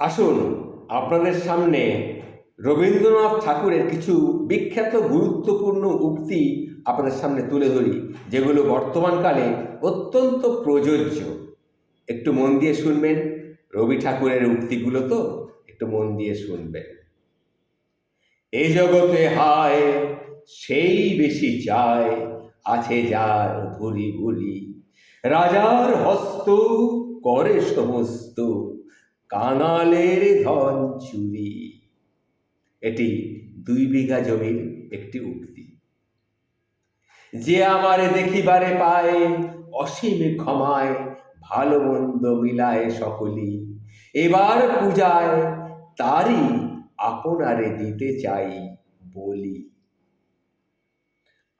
আসুন আপনাদের সামনে রবীন্দ্রনাথ ঠাকুরের কিছু বিখ্যাত গুরুত্বপূর্ণ উক্তি আপনাদের সামনে তুলে ধরি, যেগুলো বর্তমানকালে অত্যন্ত প্রযোজ্য। একটু মন দিয়ে শুনবেন, রবি ঠাকুরের উক্তিগুলো তো একটু মন দিয়ে শুনবেন। এ জগতে হায়, সেই বেশি চায়, আছে যার ভুরি ভুরি রাজার হস্ত, করে সমস্ত। কাঙালের ধন চুরি। এটি দুই বিঘা জমির একটি উক্তি। যে আমারে দেখিবারে পায়, অসীম ক্ষমায়, ভালো মন্দ মিলায় সকলি। এবার পূজায় তারই আপনারে দিতে চাই বলি।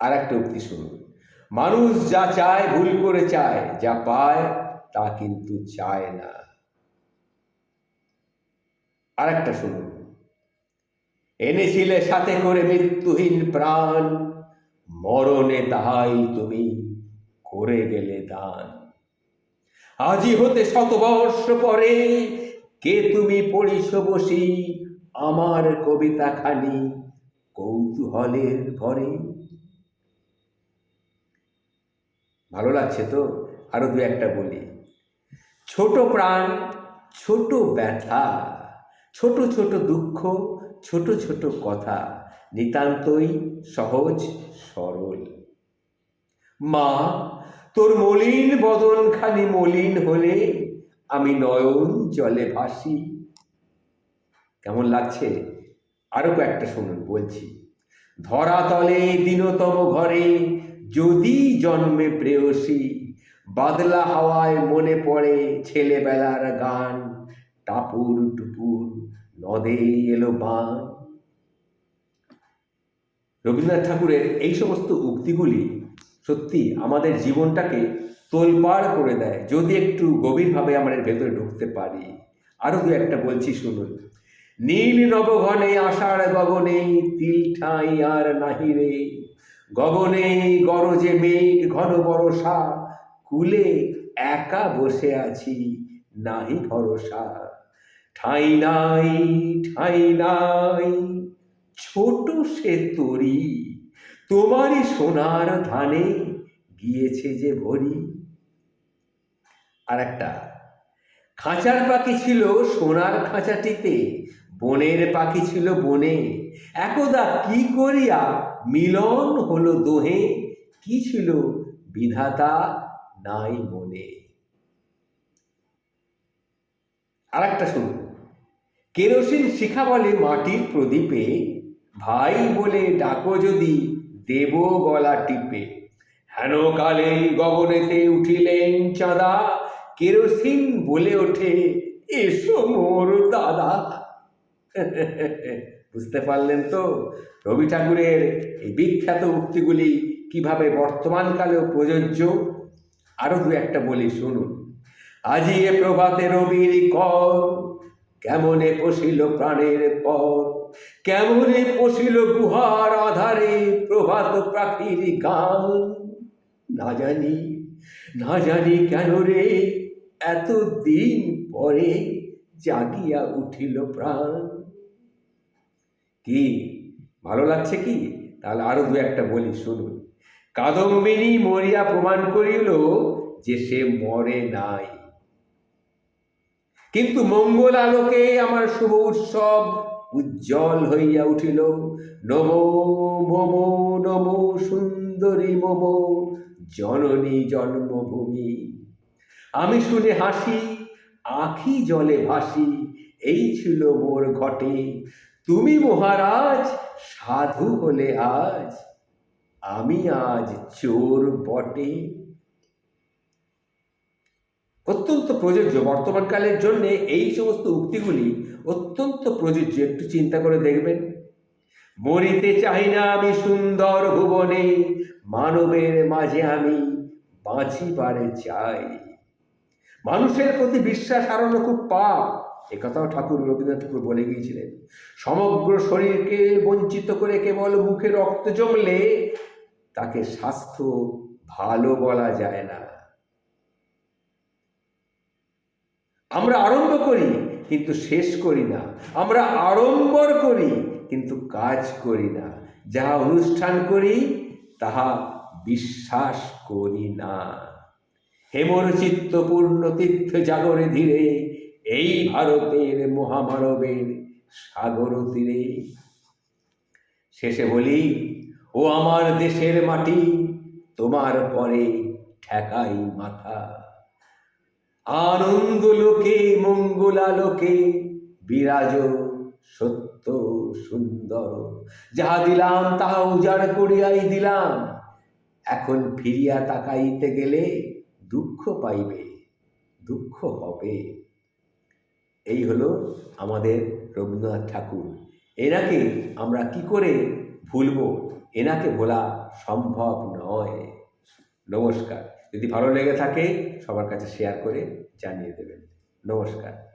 আর একটা উক্তি শুনুন। মানুষ যা চায়, ভুল করে চায়, যা পায় তা কিন্তু চায় না। আর একটা শুনুন। এনেছিলে সাথে করে মৃত্যুহীন প্রাণ, মরণে তাহাই তুমি করে গেলে দান। আজি হতে শতবর্ষ পরে কে তুমি পড়িস বসি আমার কবিতা খানি কৌতূহলের ভরে? ভালো লাগছে তো? আরও দু একটা বলি। ছোট প্রাণ, ছোট ব্যথা ছোট ছোট দুঃখ, ছোট ছোট কথা নিতান্তই সহজ, সরল। মা, তোর মলিন বদন খালি মলিন হলে আমি নয়ন জলে ভাসি। কেমন লাগছে? আরও কয়েকটা শুনুন, বলছি। ধরাতলে দিনতম ঘরে যদি জন্মে প্রেয়সী, বাদলা হাওয়ায় মনে পড়ে ছেলেবেলার গান, টাপুর টুপুর। নদে এলো বান রবীন্দ্রনাথ ঠাকুরের এই সমস্ত উক্তিগুলি সত্যি আমাদের জীবনটাকে তোলপাড় করে দেয়, যদি একটু গভীরভাবে আমাদের ভেতরে ঢুকতে পারি। আরও দু একটা বলছি শুনুন। নীল নবঘনে আষাঢ় গগনে তিল ঠাঁই আর নাহি রে। গগনে গরজে মেঘ ঘন বরষা, কুলে একা বসে আছি, নাহি ভরসা। ঠাঁই নাই ঠাঁই নাই। ছোট সে তরি, তোমারই সোনার ধানে গিয়েছে যে ভরি। আর একটা খাঁচার পাখি ছিল সোনার খাঁচাটিতে, বনের পাখি ছিল বনে। একদা কি করিয়া মিলন হলো দোহে, কি ছিল বিধাতা নাই মনে। আর একটা শুনুন। কেরোসিন শিখা বলে মাটির প্রদীপে, ভাই বলে ডাকো যদি দেব গলা টিপে। হেন কালে গগনেতে উঠিলেন চাঁদা, কেরোসিন বলে ওঠে, এসো মোর দাদা। বুঝতে পারলেন তো? রবি ঠাকুরের এই বিখ্যাত উক্তিগুলি কীভাবে বর্তমানকালেও প্রযোজ্য? আরও দু একটা বলি শুনুন। আজি এ প্রভাতে রবির কর কেমনে পশিল প্রাণের পর? কেমনে পশিল গুহার আধারে প্রভাত পাখির গান? না জানি না জানি কেন রে এত দিন পরে জাগিয়া উঠিল প্রাণ। কি, ভালো লাগছে কি? তাহলে আরও দু একটা বলি, শুনুন। কাদম্বিনী মরিয়া প্রমাণ করিল যে সে মরে নাই। কিন্তু মঙ্গল আলোকে আমার শুভ উৎসব উজ্জ্বল হইয়া উঠিল। নমো মমো নমো, সুন্দরী মম, জননী জন্মভূমি। আমি শুনে হাসি, আখি জলে ভাসি, এই ছিল মোর ঘটে। তুমি মহারাজ, সাধু হলে আজ। আমি আজ চোর বটে। অত্যন্ত প্রযোজ্য। বর্তমানকালের জন্য এই সমস্ত উক্তিগুলি অত্যন্ত প্রযোজ্য। একটু চিন্তা করে দেখবেন। মরিতে চাই না আমি সুন্দর ভুবনে, মানবের মাঝে আমি বাঁচিবারে চাই। মানুষের প্রতি বিশ্বাস হারানো খুব পাপ। একথাও ঠাকুর রবীন্দ্রনাথ ঠাকুর বলে গিয়েছিলেন। সমগ্র শরীরকে বঞ্চিত করে কেবল মুখে রক্ত জমলে তাকে স্বাস্থ্য ভালো বলা যায় না। আমরা আরম্ভ করি, কিন্তু শেষ করি না। আমরা আড়ম্বর করি, কিন্তু কাজ করি না। যাহা অনুষ্ঠান করি, তাহা বিশ্বাস করি না। হেমর চিত্তপূর্ণ তীর্থ জাগরে ধীরে, এই ভারতের মহামানবের সাগর তীরে। শেষে বলি, ও আমার দেশের মাটি, তোমার পরে ঠেকাই মাথা। আনন্দ লোকে মঙ্গলালোকে, বিরাজ সত্য সুন্দর। যাহা দিলাম, তাহা উজাড় করিয়াই দিলাম। এখন ফিরিয়া তাকাইতে গেলে দুঃখ পাইবে, দুঃখ হবে। এই হলো আমাদের রবীন্দ্রনাথ ঠাকুর। এনাকে আমরা কি করে ভুলব? এনাকে ভোলা সম্ভব নয়। নমস্কার। যদি ভালো লেগে থাকে সবার কাছে শেয়ার করে জানিয়ে দেবেন। নমস্কার।